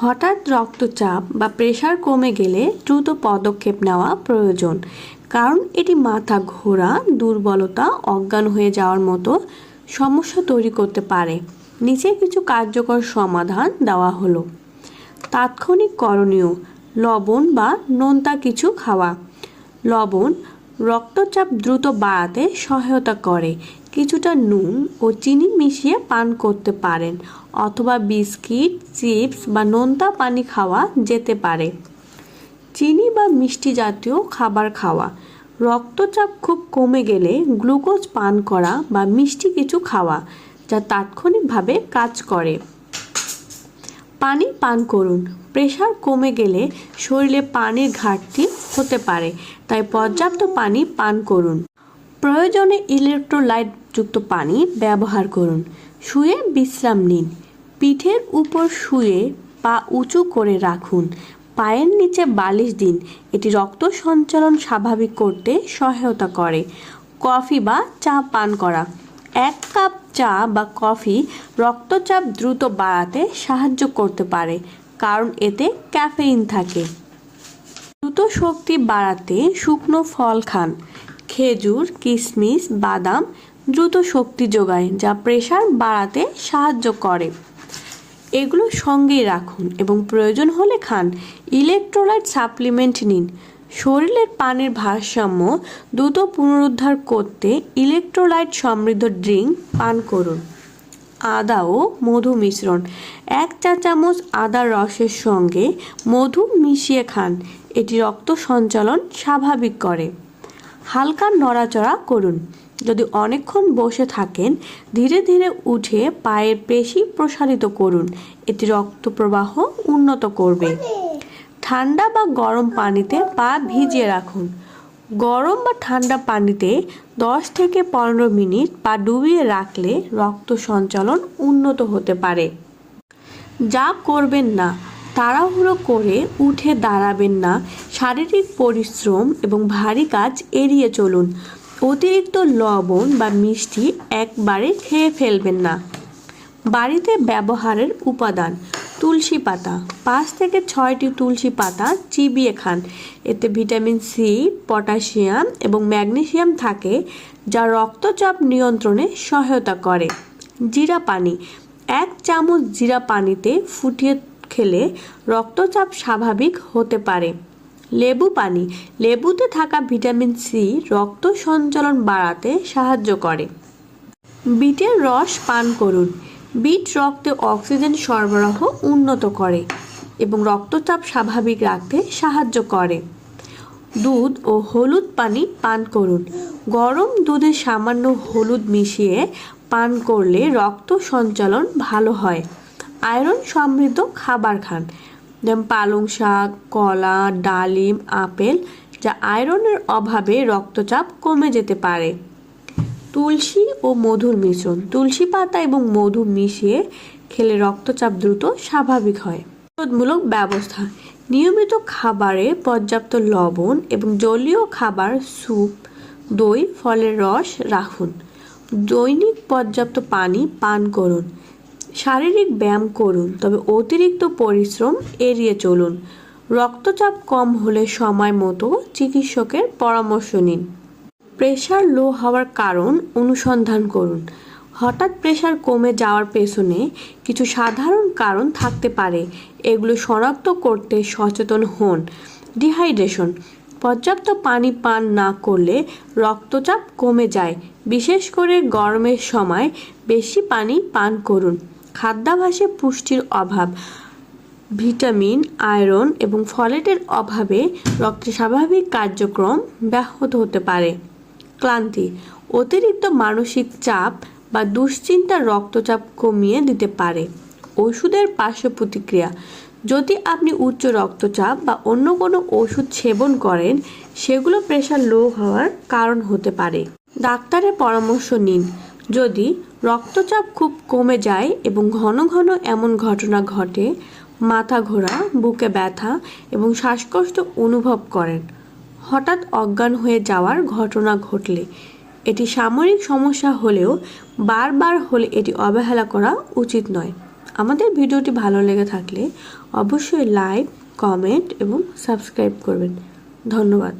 হঠাৎ রক্তচাপ বা প্রেশার কমে গেলে দ্রুত পদক্ষেপ নেওয়া প্রয়োজন। কারণ এটি মাথা ঘোরা, দুর্বলতা, অজ্ঞান হয়ে যাওয়ার মতো সমস্যা তৈরি করতে পারে। নিচে কিছু কার্যকর সমাধান দেওয়া হলো। তাৎক্ষণিক করণীয়, লবণ বা নোনতা কিছু খাওয়া। লবণ, রক্তচাপ দ্রুত বাড়াতে সহায়তা করে। কিছুটা নুন ও চিনি মিশিয়ে পান করতে পারেন। অথবা বিস্কিট, চিপস বা নোনতা পানি খাওয়া যেতে পারে। চিনি বা মিষ্টি জাতীয় খাবার খাওয়া। রক্তচাপ খুব কমে গেলে গ্লুকোজ পান করা বা মিষ্টি কিছু খাওয়া, যা তাৎক্ষণিকভাবে কাজ করে। পানি পান করুন। প্রেশার কমে গেলে শরীরে পানির ঘাটতি হতে পারে, তাই পর্যাপ্ত পানি পান করুন। প্রয়োজনে ইলেকট্রোলাইট যুক্ত পানি ব্যবহার করুন। শুয়ে বিশ্রাম নিন। পিঠের উপর শুয়ে পা উঁচু করে রাখুন। পায়ের নিচে বালিশ দিন। এটি রক্ত সঞ্চালন স্বাভাবিক করতে সহায়তা করে। কফি বা চা পান করা। এক কাপ চা বা কফি রক্তচাপ দ্রুত বাড়াতে সাহায্য করতে পারে, কারণ এতে ক্যাফেইন থাকে। দ্রুত শক্তি বাড়াতে শুকনো ফল খান। খেজুর কিশমিশ বাদাম দ্রুত শক্তি যোগায়, যা প্রেশার বাড়াতে সাহায্য করে। এগুলো সঙ্গেই রাখুন এবং প্রয়োজন হলে খান। ইলেকট্রোলাইট সাপ্লিমেন্ট নিন। শরীরের পানির ভারসাম্য দ্রুত পুনরুদ্ধার করতে ইলেকট্রোলাইট সমৃদ্ধ ড্রিঙ্ক পান করুন। আদা ও মধু মিশ্রণ। এক চা চামচ আদার রসের সঙ্গে মধু মিশিয়ে খান। এটি রক্ত সঞ্চালন স্বাভাবিক করে। হালকা নড়াচড়া করুন। যদি অনেকক্ষণ বসে থাকেন, ধীরে ধীরে উঠে পায়ের পেশি প্রসারিত করুন। এটি রক্ত প্রবাহ উন্নত করবে। ঠান্ডা বা গরম পানিতে পা ভিজিয়ে রাখুন। গরম বা ঠান্ডা পানিতে দশ থেকে পনেরো মিনিট পা ডুবিয়ে রাখলে রক্ত সঞ্চালন উন্নত হতে পারে। যা করবেন না, তাড়াহুড়ো করে উঠে দাঁড়াবেন না। শারীরিক পরিশ্রম এবং ভারী কাজ এড়িয়ে চলুন। অতিরিক্ত লবণ বা মিষ্টি একবারে খেয়ে ফেলবেন না। বাড়িতে ব্যবহারের উপাদান তুলসী পাতা। পাঁচ থেকে ছয়টি তুলসী পাতা চিবিয়ে খান। এতে ভিটামিন সি, পটাশিয়াম এবং ম্যাগনেসিয়াম থাকে, যা রক্তচাপ নিয়ন্ত্রণে সহায়তা করে। জিরা পানি। এক চামচ জিরা পানিতে ফুটিয়ে খেলে রক্তচাপ স্বাভাবিক হতে পারে। লেবু পানি। লেবুতে থাকা ভিটামিন সি রক্ত সঞ্চালন বাড়াতে সাহায্য করে। বিটের রস পান করুন। বিট রক্তে অক্সিজেন সরবরাহ উন্নত করে এবং রক্তচাপ স্বাভাবিক রাখতে সাহায্য করে। দুধ ও হলুদ পানি পান করুন। গরম দুধে সামান্য হলুদ মিশিয়ে পান করলে রক্ত সঞ্চালন ভালো হয়। আয়রন সমৃদ্ধ খাবার খান। যেমন পালং শাক, কলা, ডালিম, আপেল, যা আয়রনের অভাবে রক্তচাপ কমে যেতে পারে। তুলসী ও মধুর মিশ্রণ। তুলসী পাতা এবং মধু মিশিয়ে খেলে রক্তচাপ দ্রুত স্বাভাবিক হয়। প্রতিরোধমূলক ব্যবস্থা। নিয়মিত খাবারে পর্যাপ্ত লবণ এবং জলীয় খাবার, স্যুপ, দই, ফলের রস রাখুন। দৈনিক পর্যাপ্ত পানি পান করুন। শারীরিক ব্যায়াম করুন, তবে অতিরিক্ত পরিশ্রম এড়িয়ে চলুন। রক্তচাপ কম হলে সময় মতো চিকিৎসকের পরামর্শ নিন। প্রেশার লো হওয়ার কারণ অনুসন্ধান করুন। হঠাৎ প্রেশার কমে যাওয়ার পেছনে কিছু সাধারণ কারণ থাকতে পারে। এগুলো শনাক্ত করতে সচেতন হন। ডিহাইড্রেশন। পর্যাপ্ত পানি পান না করলে রক্তচাপ কমে যায়। বিশেষ করে গরমের সময় বেশি পানি পান করুন। খাদ্যাভাসে পুষ্টির অভাব, ভিটামিন, আয়রন এবং ফলেটের অভাবে রক্তের স্বাভাবিক কার্যক্রম ব্যাহত হতে পারে। ক্লান্তি, অতিরিক্ত মানসিক চাপ বা দুশ্চিন্তা রক্তচাপ কমিয়ে দিতে পারে। ওষুধের পার্শ্ব প্রতিক্রিয়া, যদি আপনি উচ্চ রক্তচাপ বা অন্য কোনো ওষুধ সেবন করেন, সেগুলো প্রেশার লো হওয়ার কারণ হতে পারে। ডাক্তারের পরামর্শ নিন। যদি রক্তচাপ খুব কমে যায় এবং ঘন ঘন এমন ঘটনা ঘটে, মাথা ঘোরা, বুকে ব্যথা এবং শ্বাসকষ্ট অনুভব করেন। হঠাৎ অজ্ঞান হয়ে যাওয়ার ঘটনা ঘটলে এটি সাময়িক সমস্যা হলেও বারবার হলে এটি অবহেলা করা উচিত নয়। আমাদের ভিডিওটি ভালো লেগে থাকলে অবশ্যই লাইক, কমেন্ট এবং সাবস্ক্রাইব করবেন। ধন্যবাদ।